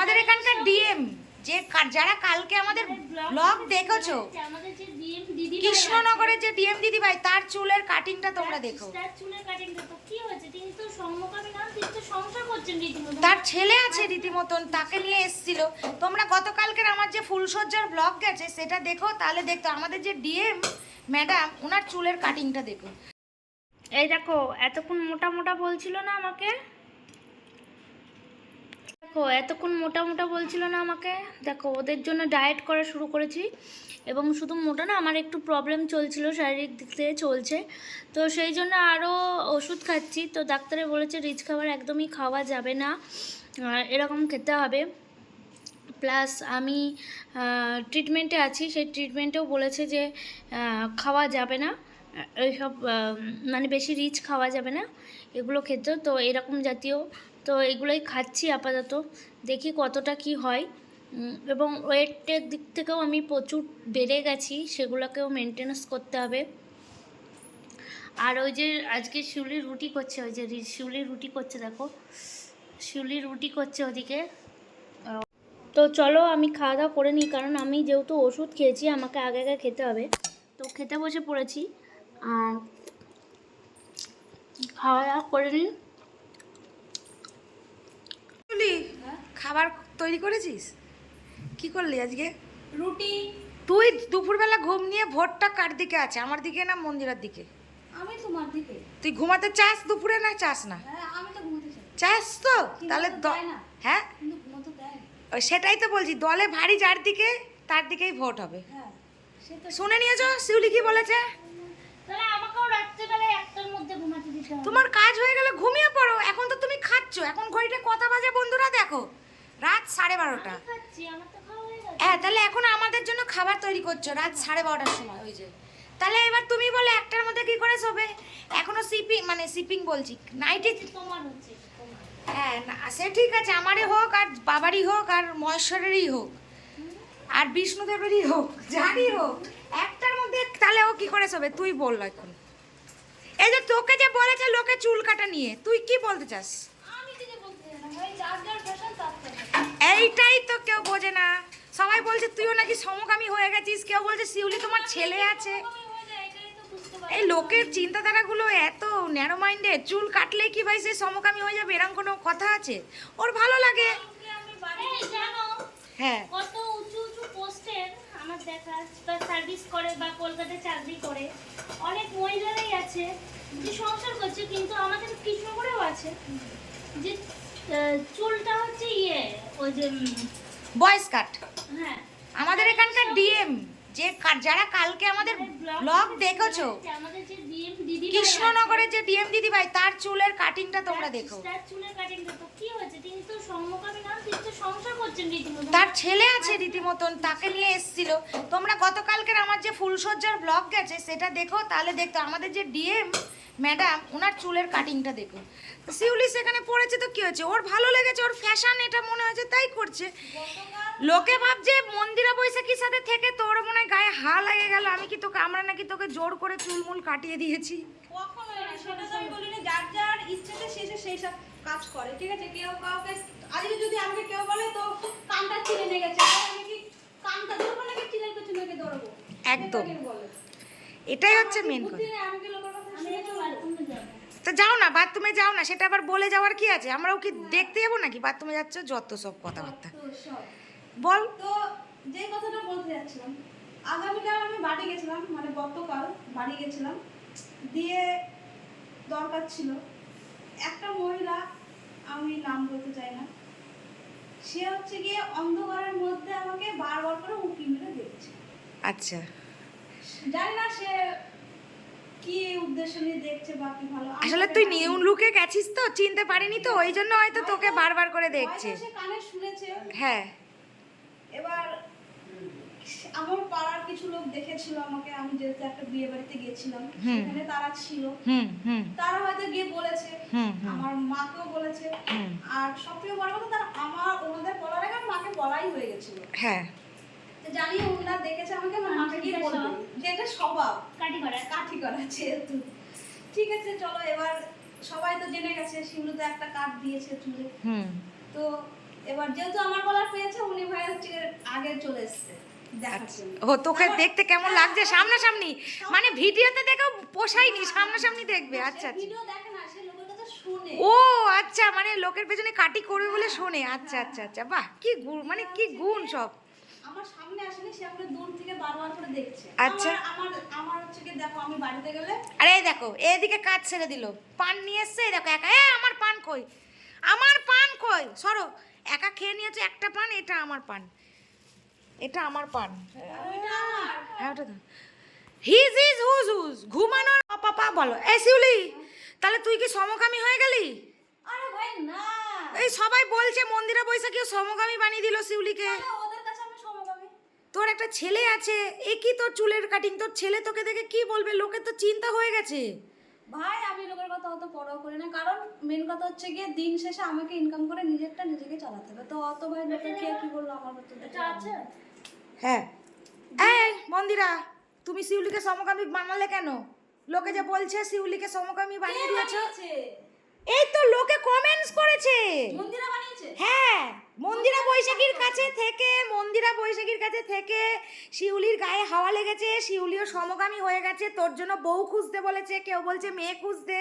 আমাদের এখানকার ডিএম যে কা- যারা কালকে আমাদের ব্লগ দেখেছ আমাদের যে ডিএম দিদি কৃষ্ণনগরের যে ডিএম দিদি ভাই তার চুলের কাটিংটা তোমরা দেখো। তার ছেলে আছে রীতিমতন তাকে নিয়ে এসেছিল। তোমরা গতকালকের আমার যে ফুলসজ্জার ব্লগ গেছে সেটা দেখো তাহলে দেখতো আমাদের যে ডিএম ম্যাডাম ওনার চুলের কাটিংটা দেখো। এই দেখো এতক্ষণ মোটা মোটা বলছিল না আমাকে? দেখো, এতক্ষণ মোটা মোটা বলছিল না আমাকে? দেখো, ওদের জন্য ডায়েট করা শুরু করেছি। এবং শুধু মোটা না, আমার একটু প্রবলেম চলছিল, শারীরিক দিক থেকে চলছে। তো সেই জন্য আরও ওষুধ খাচ্ছি। তো ডাক্তারে বলেছে, রিচ খাবার একদমই খাওয়া যাবে না। এরকম খেতে হবে। প্লাস আমি ট্রিটমেন্টে আছি। সেই ট্রিটমেন্টেও বলেছে যে খাওয়া যাবে না। এইসব মানে বেশি রিচ খাওয়া যাবে না। এগুলো খেতেও তো এরকম জাতীয় তো এগুলোই খাচ্ছি আপাতত। দেখি কতটা কি হয়। এবং ওয়েটের দিক থেকেও আমি প্রচুর বেড়ে গেছি, সেগুলোকেও মেনটেন্স করতে হবে। আর ওই যে আজকে শিউলি রুটি করছে, ওই যে শিউলি রুটি করছে দেখো। শিউলি রুটি করছে ওদিকে। তো চলো আমি খাওয়া দাওয়া করে নিই, কারণ আমি যেহেতু ওষুধ খেয়েছি, আমাকে আগে আগে খেতে হবে। তো খেতে বসে পড়েছি। খাওয়া দাওয়া করে নিই বলি খাবার তৈরি করেছিস? কি করলি আজকে? রুটি। তুই দুপুরবেলা ঘুম নিয়ে ভোরটা কার দিকে আছে? আমার দিকে না মন্দিরের দিকে? আমি তোমার দিকে। তুই ঘুমাতে চাস দুপুরে না চাস না? হ্যাঁ আমি তো ঘুমোতে চাই। চাস তো? তাহলে হ্যাঁ? সেটাই তো বলছি দলে ভারী যার দিকে তার দিকেই ভোট হবে। হ্যাঁ শুনে নিয়েছো? শিউলি কি বলেছে? তোমার কাজ হয়ে গেলে ঘুমিয়ে পড়ো এখন তো তুমি খাচ্ছ। এখন ঘড়িটা কথা বাজে বন্ধুরা দেখো? রাত সাড়ে বারোটা। হয়ে তাহলে এখন আমাদের জন্য খাবার তৈরি করছ রাত সাড়ে বারোটার সময় ওই যে। তাহলে এবার তুমি বলে একটার মধ্যে কি করে শোবে? এখনও সিপিং মানে সিপিং বলছি নাইটি তোমার হ্যাঁ না সে ঠিক আছে আমারই হোক আর বাবারই হোক আর মহেশ্বরেরই হোক। আর বিষ্ণুদেবেরই হোক যারই হোক একটার মধ্যে তাহলে ও কি করে শোবে? তুই বল এখন। এই যে তোকে যে বলেছে লোকে চুল কাটা নিয়ে তুই কি বলতে চাস? আমি বলতে চাই না ভাই যার যার ফ্যাশন তার fashion। এইটাই তো কেউ বোঝে না। সবাই বলছে, তুইও নাকি সমকামী হয়ে গেছিস? কেউ বলছে, শিউলি তোমার ছেলে আছে। এই লোকের চিন্তাধারাগুলো এত ন্যারো মাইন্ডেড চুল কাটলে কি ভাই সে সমকামী হয়ে যাবে? এরকম কোনো কথা আছে? ওর ভালো লাগে। হ্যাঁ। কত উঁচু উঁচু পোস্টের আমার দেখা সার্ভিস করে বা কলকাতায় চাকরি করে অনেক মহিলারাই আছে যে সংসার করছে, কিন্তু আমাদের কৃষ্ণগড়েও আছে যে চুলটা হচ্ছে ইয়ে ওই যে বয়েস কাট। হ্যাঁ। আমাদের এখানকার ডিএম যে যারা কালকে আমাদের ব্লগ দেখেছ কৃষ্ণনগরের যে ডিএম দিদি ভাই তার চুলের কাটিংটা তোমরা দেখো। তার ছেলে আছে রীতিমতন তাকে নিয়ে এসেছিল। তোমরা গতকালকের আমার যে ফুলসজ্জার ব্লগ গেছে সেটা দেখো তাহলে দেখতো আমাদের যে ডিএম ম্যাডাম ওনার চুলের কাটিংটা দেখো। শিউলি সেখানে পড়েছে তো কি হয়েছে? ওর ভালো লেগেছে ওর ফ্যাশন এটা মনে হয়েছে তাই করছে। লোকে ভাবছে মন্দিরা বৈশাখীর সাথে থেকে তোর মনে হয় গায়ে হা লাগে গেল আমি কি তোকে আমরা নাকি তোকে জোর করে চুলমুল কাটিয়ে দিয়েছি। কখনো না সেটা তো আমি বলি না যার যার ইচ্ছেতে সে সে সেই সব কাজ করে ঠিক আছে? কেউ কাউকে আজকে যদি আমাকে কেউ বলে তো কানটা ছিঁড়ে নিয়ে গেছে আমি কি কানটা ধরবো নাকি চিলের পেছনে ধরবো? একদম। এটাই হচ্ছে মেন কথা। আমি তো যাও না বাথরুমে যাও না সেটা আবার বলে যাওয়ার কি আছে? আমরাও কি দেখতে যাব নাকি? বাথরুমে যাচ্ছ যত সব কথাবার্তা। বল। তো যে কথাটা বলতে যাচ্ছিলাম আগামীকাল আমি বাড়ি গেছিলাম মানে গতকাল বাড়ি গেছিলাম দিয়ে দরকার ছিল একটা মহিলা আমি নাম বলতে চাই না সে হচ্ছে গিয়ে অন্ধকারের মধ্যে আমাকে বারবার করে উঁকি মেরে দেখছে। আচ্ছা। জানি না সে কি উদ্দেশ্য নিয়ে দেখছে বা কি ভালো? আসলে তুই নিউ লুকে গেছিস তো চিনতে পারিনি তো ওই জন্য হয়তো তোকে বারবার করে দেখছে। সে কানে শুনেছে। হ্যাঁ। এবার আমার পাড়ার কিছু লোক দেখেছিল আমাকে আমি যেহেতু একটা বিয়ে বাড়িতে গেছিলাম। সেখানে তারা ছিল। তারা হয়তো গিয়ে বলেছে। আমার মাকেও বলেছে। আর সবথেকে বড় কথা তারা আমার ওনাদের বলার আগে মাকে বলাই হয়ে গেছিল। হ্যাঁ। জানি ওনারা দেখেছে আমাকে আমার মাকে গিয়ে এটা বলবে স্বভাব। যে এটা স্বভাব। কাটি করা। কাঠি করা যেহেতু। ঠিক আছে চলো এবার সবাই তো জেনে গেছে শিউলি তো একটা কাঠ দিয়েছে চুলে। হুম। তো এবার যেহেতু আমার বলার পেয়েছে উনি ভাই হচ্ছে আগে চলে এসছে দেখার ও তোকে দেখতে কেমন লাগছে? সামনাসামনি? মানে ভিডিওতে দেখেও পোষায়নি সামনাসামনি দেখবে। আচ্ছা আচ্ছা। দেখে ও আচ্ছা মানে লোকের পেছনে কাটি করবে বলে শোনে। আচ্ছা আচ্ছা আচ্ছা। বাহ কি গুণ মানে কি গুণ সব। আমার সামনে আসেনি সে আমাকে দূর থেকে বারবার করে দেখছে। আচ্ছা। আমার আমার হচ্ছে কি দেখো আমি বাড়িতে গেলে আরে এই দেখো এদিকে কাজ ছেড়ে দিল। পান নিয়ে এসছে এই দেখো একা। এ আমার পান কই? আমার পান কই? সরো। একা খেয়ে নিয়েছে একটা পান এটা আমার পান। এটা আমার পান। হ্যাঁ ওটা হিজ ইজ হুজ হুজ। ঘুমানোর পাপা বলো। এ শিউলি তাহলে তুই কি সমকামী হয়ে গেলি? আরে ভাই না। এই সবাই বলছে মন্দিরা বৈশাখীও সমকামী বানিয়ে দিল শিউলিকে তাহলে ওদের কাছে আমি সমকামী তোর একটা ছেলে আছে এ কি তোর চুলের কাটিং তোর ছেলে তোকে দেখে কি বলবে? লোকের তো চিন্তা হয়ে গেছে। ভাই আমি লোকের কথা অত পরোয়া করি না কারণ মেন কথা হচ্ছে গিয়ে দিন শেষে আমাকে ইনকাম করে নিজেরটা নিজেকে চালাতে হবে। তো অত ভাই লোকের কে কি বলল আমার আছে? হ্যাঁ। এই মন্দিরা তুমি শিউলিকে সমকামী বানালে কেন? লোকে যে বলছে শিউলিকে সমকামী বানিয়ে দিয়েছ। এই তো লোকে কমেন্টস করেছে। মন্দিরা বানিয়েছে? হ্যাঁ। মন্দিরা বৈশাখীর কাছে থেকে মন্দিরা বৈশাখীর কাছে থেকে শিউলির গায়ে হাওয়া লেগেছে শিউলিও সমগামী হয়ে গেছে তোর জন্য বউ খুঁজতে বলেছে কেউ বলছে মেয়ে খুঁজতে।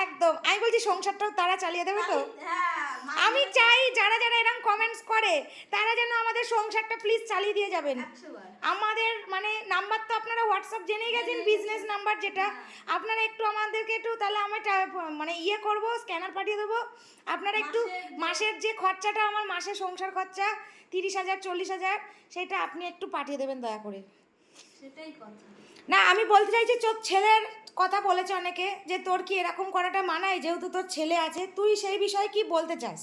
একদম। আমি বলছি সংসারটাও তারা চালিয়ে দেবে তো। হ্যাঁ আমি চাই যারা যারা এরকম কমেন্টস করে তারা যেন আমাদের সংসারটা প্লিজ চালিয়ে দিয়ে যাবেন। আমাদের মানে নাম্বার তো আপনারা হোয়াটসঅ্যাপ জেনেই গেছেন বিজনেস নাম্বার যেটা। আপনারা একটু আমাদেরকে একটু তাহলে আমি মানে ইয়ে করব স্ক্যানার পাঠিয়ে দেবো। আপনারা একটু মাসের যে খরচাটা আমার মাসে সংসার খরচা তিরিশ হাজার চল্লিশ হাজার সেটা আপনি একটু পাঠিয়ে দেবেন দয়া করে। সেটাই কথা। না আমি বলতে চাইছি তোর ছেলের কথা বলেছে অনেকে যে তোর কি এরকম করাটা মানায়? যেহেতু তোর ছেলে আছে তুই সেই বিষয়ে কি বলতে চাস?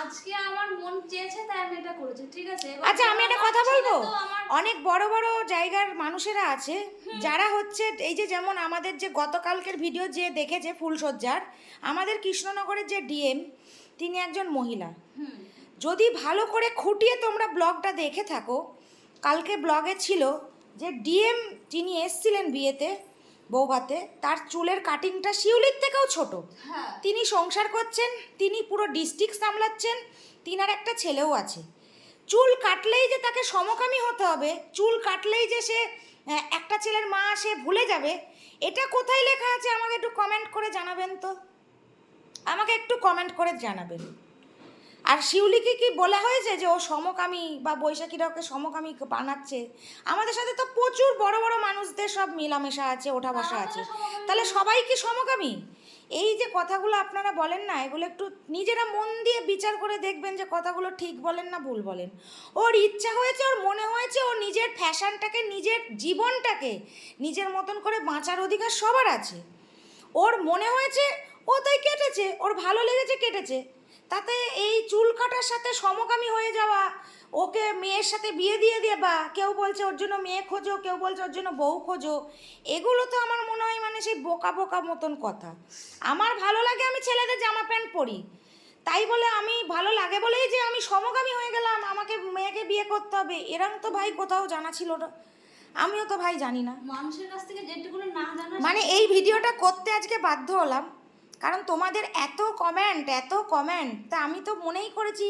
আজকে আমার মন চেয়েছে তাই আমি এটা করেছি ঠিক আছে? আচ্ছা আমি একটা কথা বলব? অনেক বড় বড় জায়গার মানুষেরা আছে যারা হচ্ছে এই যে যেমন আমাদের যে গতকালকের ভিডিও যে দেখেছে ফুলসজ্জার আমাদের কৃষ্ণনগরের যে ডিএম তিনি একজন মহিলা। যদি ভালো করে খুঁটিয়ে তোমরা ব্লগটা দেখে থাকো কালকে ব্লগে ছিল যে ডিএম যিনি এসছিলেন বিয়েতে বৌভাতে তার চুলের কাটিংটা শিউলির থেকেও ছোট। হ্যাঁ। তিনি সংসার করছেন তিনি পুরো ডিস্ট্রিক্ট সামলাচ্ছেন তিনার একটা ছেলেও আছে। চুল কাটলেই যে তাকে সমকামী হতে হবে চুল কাটলেই যে সে একটা ছেলের মা সে ভুলে যাবে এটা কোথায় লেখা আছে আমাকে একটু কমেন্ট করে জানাবেন তো? আমাকে একটু কমেন্ট করে জানাবেন। আর শিউলিকে কি বলা হয়েছে যে ও সমকামী বা বৈশাখীরা ওকে সমকামী বানাচ্ছে? আমাদের সাথে তো প্রচুর বড় বড় মানুষদের সব মেলামেশা আছে ওঠা বসা আছে। তাহলে সবাই কি সমকামী? এই যে কথাগুলো আপনারা বলেন না এগুলো একটু নিজেরা মন দিয়ে বিচার করে দেখবেন যে কথাগুলো ঠিক বলেন না ভুল বলেন। ওর ইচ্ছা হয়েছে ওর মনে হয়েছে ও নিজের ফ্যাশনটাকে নিজের জীবনটাকে নিজের মতন করে বাঁচার অধিকার সবার আছে। ওর মনে হয়েছে ও তাই কেটেছে ওর ভালো লেগেছে কেটেছে। তাতে এই চুল কাটার সাথে সমকামী হয়ে যাওয়া ওকে মেয়ের সাথে বিয়ে দিয়ে দেবা কেউ বলছে ওর জন্য মেয়ে খোঁজো কেউ বলছে ওর জন্য বউ খোঁজো এগুলো তো আমার মনে হয় মানে সেই বোকা বোকা মতন কথা। আমার ভালো লাগে আমি ছেলেদের জামা প্যান্ট পরি। তাই বলে আমি ভালো লাগে বলেই যে আমি সমকামী হয়ে গেলাম আমাকে মেয়েকে বিয়ে করতে হবে এরম তো ভাই কোথাও জানা ছিল না। আমিও তো ভাই জানি না। মানুষের কাছ থেকে যেটুকু না জানা মানে এই ভিডিওটা করতে আজকে বাধ্য হলাম। কারণ তোমাদের এত কমেন্ট এত কমেন্ট তা আমি তো মনেই করেছি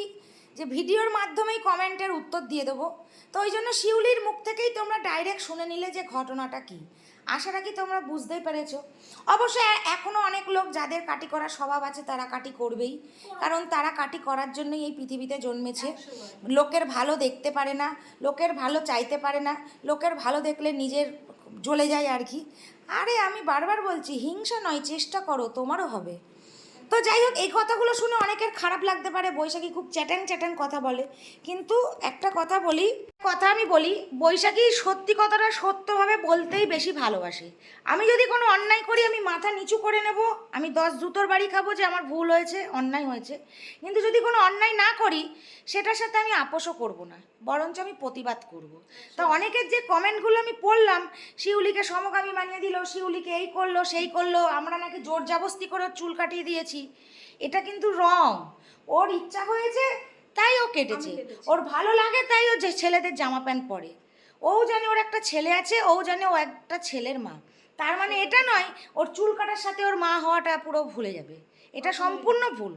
যে ভিডিওর মাধ্যমেই কমেন্টের উত্তর দিয়ে দেবো। তো ওই জন্য শিউলির মুখ থেকেই তোমরা ডাইরেক্ট শুনে নিলে যে ঘটনাটা কি। আশা রাখি তোমরা বুঝতেই পেরেছ। অবশ্যই এখনও অনেক লোক যাদের কাটি করার স্বভাব আছে তারা কাটি করবেই। কারণ তারা কাটি করার জন্যই এই পৃথিবীতে জন্মেছে। লোকের ভালো দেখতে পারে না, লোকের ভালো চাইতে পারে না, লোকের ভালো দেখলে নিজের জ্বলে যায় আর কি। আরে আমি বারবার বলছি, হিংসা নয়, চেষ্টা করো, তোমারও হবে। তো যাই হোক, এই কথাগুলো শুনে অনেকের খারাপ লাগতে পারে, বৈশাখী খুব চ্যাটাং চ্যাটাং কথা বলে। কিন্তু একটা কথা বলি কথা আমি বলি, বৈশাখী সত্যি কথাটা সত্যভাবে বলতেই বেশি ভালোবাসে। আমি যদি কোনো অন্যায় করি, আমি মাথা নিচু করে নেব, আমি দশ জুতোর বাড়ি খাব যে আমার ভুল হয়েছে, অন্যায় হয়েছে। কিন্তু যদি কোনো অন্যায় না করি, সেটার সাথে আমি আপোষও করব না, বরঞ্চ আমি প্রতিবাদ করব। তা অনেকের যে কমেন্টগুলো আমি পড়লাম, শিউলিকে সমকামী মানিয়ে দিল, শিউলিকে এই করল, সেই করল, আমরা নাকি জোর জাবস্তি করে চুল কাটিয়ে দিয়েছি, এটা কিন্তু রং। ওর ইচ্ছা হয়েছে তাই ও কেটেছে। ওর ভালো লাগে তাই ও যে ছেলেদের জামা প্যান্ট পরে। ও জানে ওর একটা ছেলে আছে ও জানে ও একটা ছেলের মা। তার মানে এটা নয় ওর চুল কাটার সাথে ওর মা হওয়াটা পুরো ভুলে যাবে। এটা সম্পূর্ণ ভুল।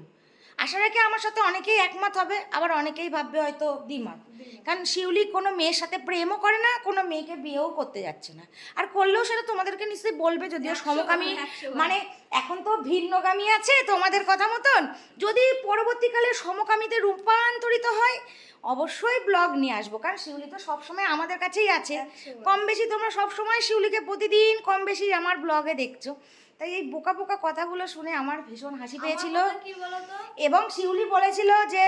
আশা রাখি আমার সাথে অনেকেই একমত হবে আবার অনেকেই ভাববে হয়তো দ্বিমত। কারণ শিউলি কোনো মেয়ের সাথে প্রেমও করে না কোনো মেয়েকে বিয়েও করতে যাচ্ছে না। আর করলেও সেটা তোমাদেরকে নিশ্চয়ই বলবে যদিও সমকামী। মানে এখন তো ভিন্নগামী আছে তোমাদের কথা মতন। যদি পরবর্তীকালে সমকামীতে রূপান্তরিত হয় অবশ্যই ব্লগ নিয়ে আসব কারণ শিউলি তো সবসময় আমাদের কাছেই আছে। কম বেশি তোমরা সবসময় শিউলিকে প্রতিদিন কম বেশি আমার ব্লগে দেখছ। তাই এই বোকা বোকা কথাগুলো শুনে আমার ভীষণ হাসি পেয়েছিল। এবং শিউলি বলেছিল যে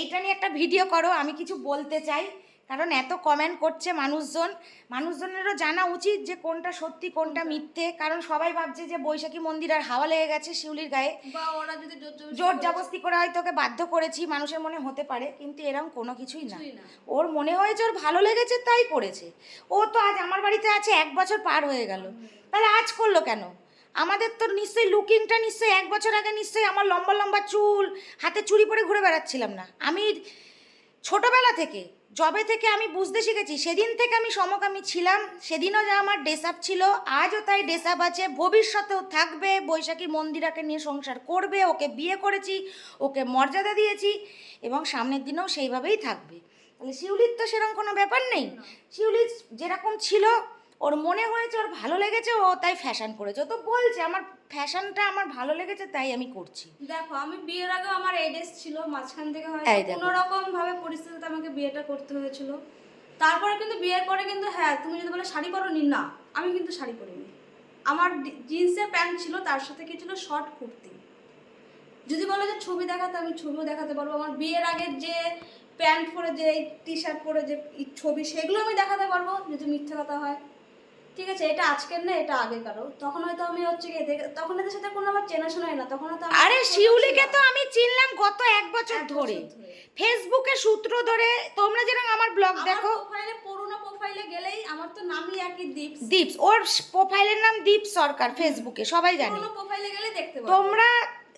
এইটা নিয়ে একটা ভিডিও করো আমি কিছু বলতে চাই। কারণ এত কমেন্ট করছে মানুষজন মানুষজনেরও জানা উচিত যে কোনটা সত্যি কোনটা মিথ্যে। কারণ সবাই ভাবছে যে বৈশাখী মন্দির আর হাওয়া লেগে গেছে শিউলির গায়ে। বা ওরা যদি জোর জবস্তি করে হয়তো ওকে বাধ্য করেছি মানুষের মনে হতে পারে কিন্তু এরকম কোনো কিছুই না। ওর মনে হয়েছে ওর ভালো লেগেছে তাই করেছে। ও তো আজ আমার বাড়িতে আছে এক বছর পার হয়ে গেল। তাহলে আজ করল কেন? আমাদের তো নিশ্চয়ই লুকিংটা নিশ্চয়ই এক বছর আগে নিশ্চয়ই আমার লম্বা লম্বা চুল হাতে চুড়ি পরে ঘুরে বেড়াচ্ছিলাম না। আমি ছোটবেলা থেকে জবে থেকে আমি বুঝতে শিখেছি, সেদিন থেকে আমি সমকামী ছিলাম, সেদিনও যা আমার ড্রেস আপ ছিল, আজও তাই ড্রেস আপ আছে, ভবিষ্যতেও থাকবে, বৈশাখী মন্দিরাকে নিয়ে সংসার করবে, ওকে বিয়ে করেছি, ওকে মর্যাদা দিয়েছি এবং সামনের দিনেও সেইভাবেই থাকবে। তাহলে শিউলির তো সেরকম কোনো ব্যাপার নেই। শিউলির যেরকম ছিল ওর মনে হয়েছে ওর ভালো লেগেছে ও তাই ফ্যাশন করেছে। ও তো বলছে আমার ফ্যাশনটা আমার ভালো লেগেছে তাই আমি করছি। দেখো আমি বিয়ের আগে আমার এডেস ছিল মাঝখান থেকে হয়তো দেখো। কোনো রকম ভাবে পরিস্থিতিতে আমাকে বিয়েটা করতে হয়েছিল। তারপরে কিন্তু বিয়ের পরে কিন্তু হ্যাঁ তুমি যদি বলে শাড়ি পরো নি না আমি কিন্তু শাড়ি পরিনি। আমার জিন্সের প্যান্ট ছিল তার সাথে কি ছিল? শর্ট কুর্তি। যদি বলো যে ছবি দেখাতে আমি ছবিও দেখাতে পারব। আমার বিয়ের আগের যে প্যান্ট পরে যে টি শার্ট পরে যে ই ছবি সেগুলো আমি দেখাতে পারব যদি মিথ্যে কথা হয়। ঠিক আছে এটা আজকের না এটা আগেকারও তখন হয়তো আমি হচ্ছে গিয়ে তখন এদের সাথে কোনো আমার চেনাশোনাই না তখন হয়তো আরে শিউলিকে তো আমি চিনলাম গত এক বছর ধরে। ফেসবুকে সূত্র ধরে তোমরা যেরকম আমার ব্লগ দেখো। প্রোফাইলে পুরোনো প্রোফাইলে গেলেই আমার তো নামই একই দীপ। দীপস ওর প্রোফাইলের নাম দীপ সরকার ফেসবুকে সবাই জানে। পুরোনো প্রোফাইলে গেলে দেখতে পাবো তোমরা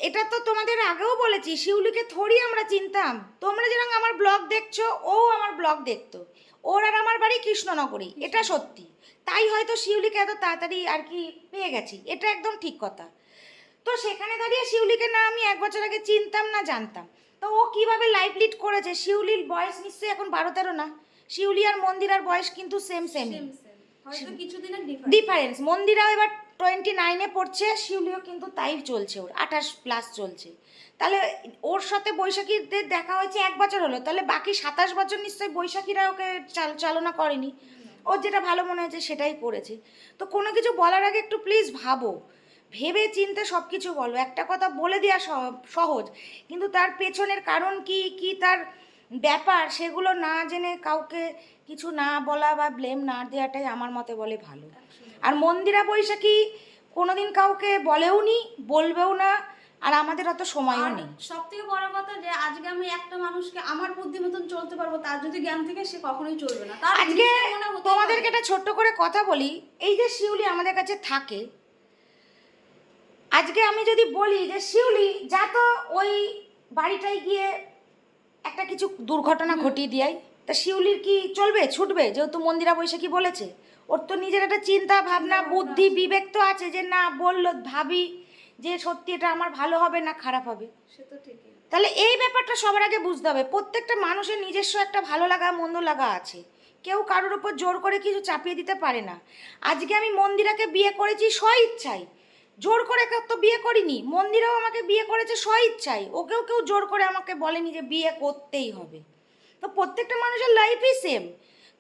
এটা তো তোমাদের আগেও বলেছি শিউলিকে থোড়ি আমরা চিনতাম। তোমরা যেরকম আমার ব্লগ দেখছ ও আমার ব্লগ দেখতো। ওর আর আমার বাড়ি কৃষ্ণনগরী এটা সত্যি। তাই হয়তো শিউলিকে এত তাড়াতাড়ি আর কি পেয়ে গেছি এটা একদম ঠিক কথা। তো সেখানে দাঁড়িয়ে শিউলিকে না আমি এক বছর আগে চিনতাম না জানতাম। তো ও কীভাবে লাইভ লিড করেছে? শিউলির বয়স নিশ্চয়ই এখন বারো তেরো না? শিউলি আর মন্দিরার বয়স কিন্তু সেম সেম ডিফারেন্স মন্দিরাও এবার টোয়েন্টি নাইনে পড়ছে শিউলিও কিন্তু তাই চলছে ওর আঠাশ প্লাস চলছে। তাহলে ওর সাথে বৈশাখীদের দেখা হয়েছে এক বছর হলো তাহলে বাকি সাতাশ বছর নিশ্চয়ই বৈশাখীরা ওকে চালনা করেনি। ওর যেটা ভালো মনে হয়েছে সেটাই করেছে। তো কোনো কিছু বলার আগে একটু প্লিজ ভাবো। ভেবে চিনতে সব কিছু বলো। একটা কথা বলে দেওয়া সহ- সহজ। কিন্তু তার পেছনের কারণ কি কি তার ব্যাপার সেগুলো না জেনে কাউকে কিছু না বলা বা ব্লেম না দেওয়াটাই আমার মতে বলে ভালো। আর মন্দিরা বৈশাখী কোনোদিন কাউকে বলেও নি বলবেও না। আর আমাদের অত সময়ও নেই। সব থেকে বড় কথা যে আজকে আমি একটা মানুষকে আমার বুদ্ধি মতন চলতে পারব তার যদি জ্ঞান থেকে সে কখনোই চলবে না। তার আজকে তোমাদেরকে। একটা ছোট্ট করে কথা বলি এই যে শিউলি আমাদের কাছে থাকে আজকে আমি যদি বলি যে শিউলি যা তো ওই বাড়িটায় গিয়ে একটা কিছু দুর্ঘটনা ঘটিয়ে দিয়াই তা শিউলির কি চলবে ছুটবে? যেহেতু মন্দিরা বৈশাখী বলেছে। ওর তো নিজের একটা চিন্তা ভাবনা বুদ্ধি বিবেক তো আছে যে না বলল ভাবি যে সত্যি এটা আমার ভালো হবে না খারাপ হবে। সে তো ঠিকই। তাহলে এই ব্যাপারটা সবার আগে বুঝতে হবে প্রত্যেকটা মানুষের নিজস্ব একটা ভালো লাগা মন্দ লাগা আছে। কেউ কারোর উপর জোর করে কিছু চাপিয়ে দিতে পারে না। আজকে আমি মন্দিরাকে বিয়ে করেছি স্ব ইচ্ছাই জোর করে কেউ তো বিয়ে করিনি মন্দিরাও আমাকে বিয়ে করেছে স্ব ইচ্ছাই ওকেও কেউ জোর করে আমাকে বলেনি যে বিয়ে করতেই হবে। তো প্রত্যেকটা মানুষের লাইফই সেম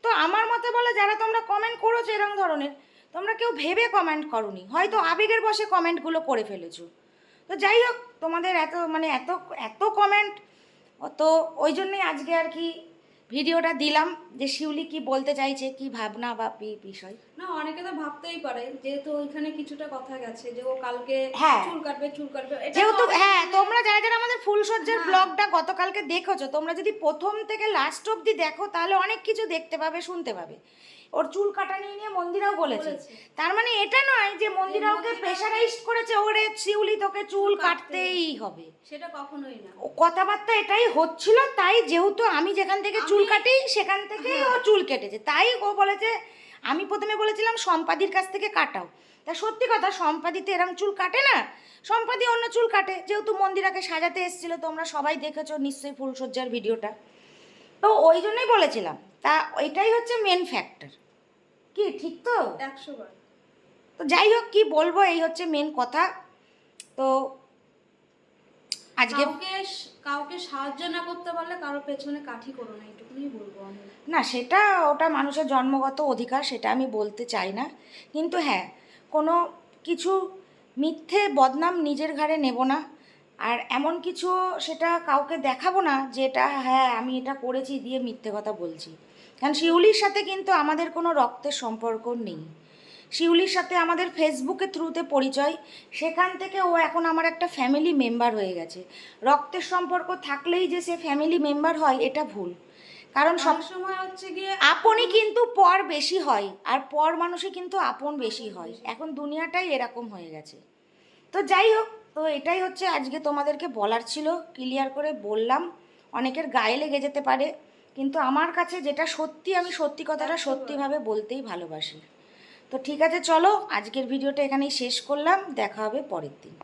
তো আমার মতে বলে যারা তোমরা কমেন্ট করেছ এরকম ধরনের তোমরা কেউ ভেবে কমেন্ট করনি হয়তো আবেগের বসে কমেন্টগুলো করে ফেলেছো তো যাই হোক তোমাদের এত মানে এত এত কমেন্ট তো ওই জন্যই আজকে আর কি ভিডিওটা দিলাম যে শিউলি কি বলতে চাইছে কি ভাবনা বা বিষয় না অনেকে তো ভাবতেই পারে যেহেতু ওইখানে কিছুটা কথা গেছে যে ও কালকে হ্যাঁ। চুল কাটবে চুল কাটবে যেহেতু হ্যাঁ তোমরা যারা যারা আমাদের ফুলসজ্জার হ্যাঁ। ব্লগটা গতকালকে দেখেছ তোমরা যদি প্রথম থেকে লাস্ট অবধি দেখো তাহলে অনেক কিছু দেখতে পাবে শুনতে পাবে ওর চুল কাটা নিয়ে নিয়ে মন্দিরাও বলেছে। তার মানে এটা নয় যে মন্দিরা ওকে মন্দিরা- প্রেশারাইজ করেছে ওরে শিউলি তোকে চুল কাটতেই হবে। সেটা কখনোই না। ও কথাবার্তা এটাই হচ্ছিল তাই যেহেতু আমি যেখান থেকে চুল কাটি সেখান থেকেই ও চুল কেটেছে। তাই ও বলেছে আমি প্রথমে বলেছিলাম সম্পাদির কাছ থেকে কাটাও। তা সত্যি কথা সম্পাদি তো এরম চুল কাটে না? সম্পাদি অন্য চুল কাটে যেহেতু মন্দিরাকে সাজাতে এসেছিল তোমরা সবাই দেখেছ নিশ্চয়ই ফুলসজ্জার ভিডিওটা। তো ওই জন্যই বলেছিলাম। তা এটাই হচ্ছে মেন ফ্যাক্টর কি ঠিক তো? একশো বার তো যাই হোক কি বলব এই হচ্ছে মেন কথা। তো আজকে কাউকে কাউকে সাহায্য না করতে পারলে কারোর পেছনে কাঠি করো না এইটুকুনি বলব আমি। না সেটা ওটা মানুষের জন্মগত অধিকার সেটা আমি বলতে চাই না। কিন্তু হ্যাঁ কোনো কিছু মিথ্যে বদনাম নিজের ঘাড়ে নেব না। আর এমন কিছু সেটা কাউকে দেখাবো না যে এটা হ্যাঁ আমি এটা করেছি দিয়ে মিথ্যে কথা বলছি। কারণ শিউলির সাথে কিন্তু আমাদের কোনো রক্তের সম্পর্ক নেই। শিউলির সাথে আমাদের ফেসবুকে থ্রুতে পরিচয় সেখান থেকে ও এখন আমার একটা ফ্যামিলি মেম্বার হয়ে গেছে। রক্তের সম্পর্ক থাকলেই যে সে ফ্যামিলি মেম্বার হয় এটা ভুল। কারণ সব সব সময় হচ্ছে গিয়ে আপনই কিন্তু পর বেশি হয় আর পর মানুষে কিন্তু আপন বেশি হয়। এখন দুনিয়াটাই এরকম হয়ে গেছে। তো যাই হোক তো এটাই হচ্ছে আজকে তোমাদেরকে বলার ছিল। ক্লিয়ার করে বললাম অনেকের গায়ে লেগে যেতে পারে। কিন্তু আমার কাছে যেটা সত্যি আমি সত্যি কথাটা সত্যিভাবে বলতেই ভালোবাসি। তো ঠিক আছে চলো আজকের ভিডিওটা এখানেই শেষ করলাম। দেখা হবে পরের দিন।